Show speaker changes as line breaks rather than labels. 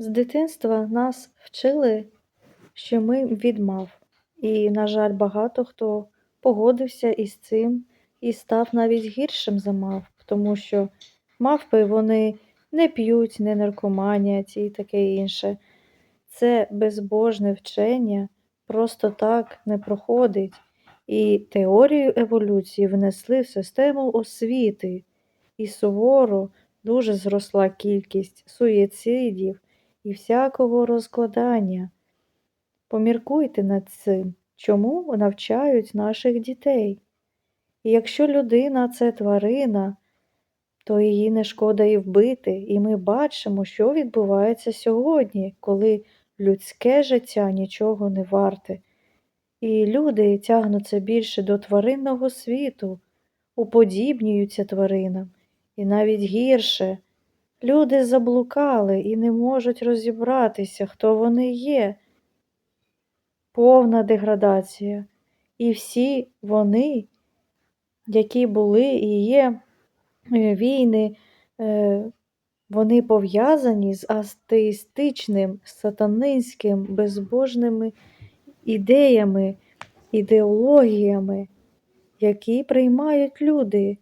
З дитинства нас вчили, що ми від мав. І, на жаль, багато хто погодився із цим і став навіть гіршим за мавп, тому що мавпи вони не п'ють, не наркоманять і таке інше. Це безбожне вчення просто так не проходить. І теорію еволюції внесли в систему освіти, і суворо дуже зросла кількість суїцидів і всякого розкладання. Поміркуйте над цим, чому навчають наших дітей. І якщо людина це тварина, то її не шкода і вбити, і ми бачимо, що відбувається сьогодні, коли людське життя нічого не варте. І люди тягнуться більше до тваринного світу, уподібнюються тваринам, і навіть гірше. Люди заблукали і не можуть розібратися, хто вони є. Повна деградація. І всі вони, які були і є е, війни, е, вони пов'язані з атеїстичним, сатанинським, безбожними ідеями, ідеологіями, які приймають люди.